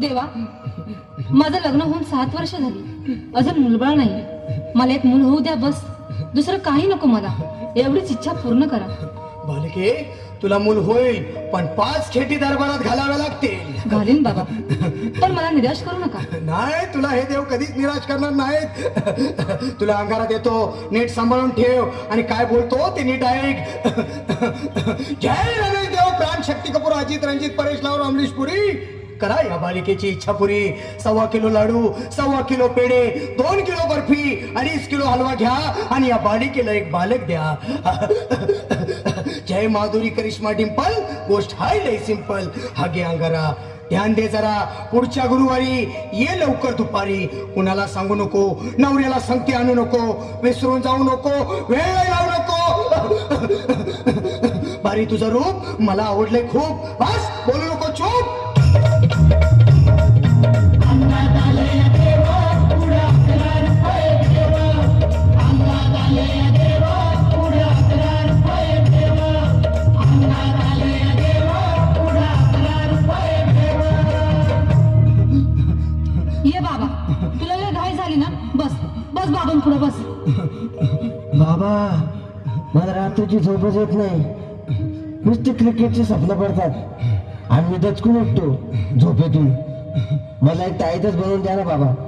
देवा माझं लग्न होऊन सात वर्ष झाली. अजून मुलबाळ नाही. मला एक मूल होऊ द्या बस. दुसरं काही नको मला. एवढीच इच्छा पूर्ण करा. बालिके तुला मूल होईल पण पाच खेटी दरबारात घालाव्या लागतील. घालीन बाबा. पण मला निराश करू नका. नाही तुला हे देव कधीच निराश करणार नाहीत. तुला अंगारात येतो नीट सांभाळून ठेव. आणि काय बोलतो ते नीट ऐक. जय प्राण शक्ती कपूर अजित रणजित परेश लावर अमरीश पुरी. करा या बालिकेची इच्छा पुरी. सव्वा किलो लाडू सव्वा किलो पेढे दोन किलो बर्फी अडीच किलो हलवा घ्या आणि या बालिकेला एक बालक द्या. जय माधुरी करिश्मा डिंपल गोष्ट हाय लय सिंपल. हा गे अंगारा. ध्यान दे जरा पुढच्या गुरुवारी ये लवकर दुपारी. कुणाला सांगू नको नवऱ्याला संगती आणू नको विसरून जाऊ नको वेळ लावू नको. बारी तुझं रूप मला आवडलंय खूप. बस बोलू नको चूप. ये बाबा तुला लय घाई झाली ना? बस बस बाबां पुढे बस. बाबा मला रात्रीची झोपच येत नाही. नुसते क्रिकेटची स्वप्न पडतात. आणि मी दचकून उठतो. झोपेतून. मला एक ताईतच बनवून द्या ना बाबा.